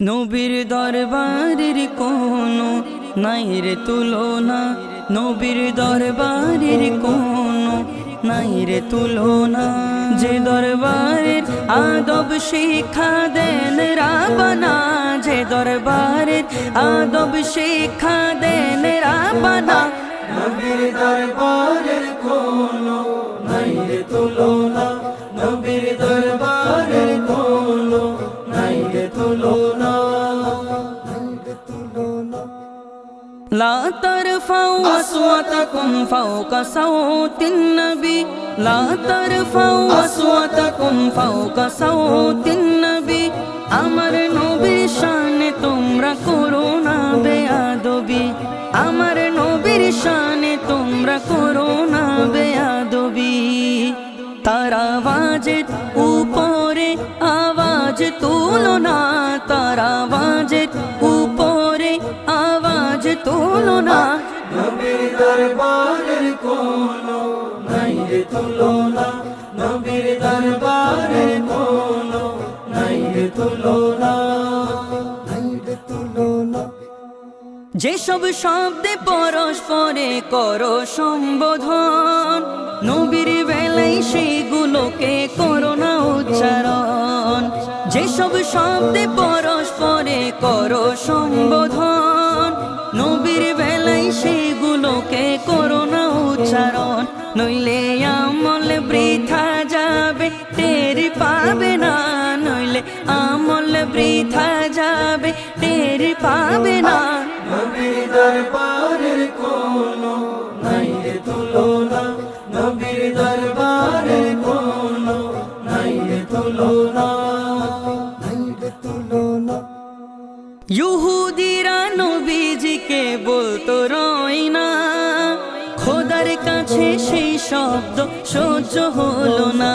নবীর দরবারের কোনো নাই রে তুলনা। নবীর দরবারের কোনো নাই রে তুলনা। যে দরবারের আদব শিক্ষা দেন রাবনা, যে দরবারের আদব শিক্ষা দেন রাবনা। নবীর দরবারের কোনো নাই রে তুলনা। নবীর দরবারের কোনো নাই রে তুলনা। لا ترفعوا أصواتكم فوق صوت النبي لا ترفعوا أصواتكم فوق صوت النبي আমার নবীর শানে তোমরা করো না বেয়াদবি আমার নবীর শানে তোমরা করো না বেয়াদবি তার আওয়াজের উপরে আওয়াজ তুলো না তার আওয়াজের উপরে আওয়াজ তুলো না নবীর দরবারের কোনো নাই রে তুলনা। নবীর দরবারের কোনো নাই রে তুলনা। নাই রে তুলনা। যেসব শব্দে পরস্পরে করো সম্বোধন নবীর বেলায় সেইগুলোকে করোনা উচ্চারণ। যেসব শব্দে পরস্পরে করো সম্বোধন নবীর বেলায় সেইগুলোকে করো না উচ্চারণ। নইলে আমল বৃথা যাবে টের পাবে না। নইলে আমল বৃথা যাবে টের পাবে না। নবীর দরবারের কোনো নাই রে তুলনা। নবীর দরবারের কোনো নাই রে তুলনা নাই রে তুলনা। ইহুদিরা নবীজিকে বলতো রই না। খোদার কাছে সেই শব্দ সহ্য হলো না।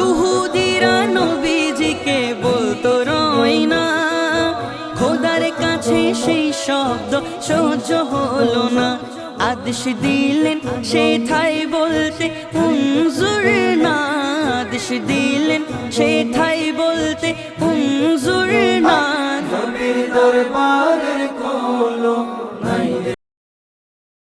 ইহুদিরা নবীজিকে বলতো রই না। খোদার কাছে সেই শব্দ সহ্য হলো না। আদেশ দিলেন সে ঠাই বলতে হুজুর না। আদেশ দিলেন সে ঠাই বলতে হুজুর না। কোনো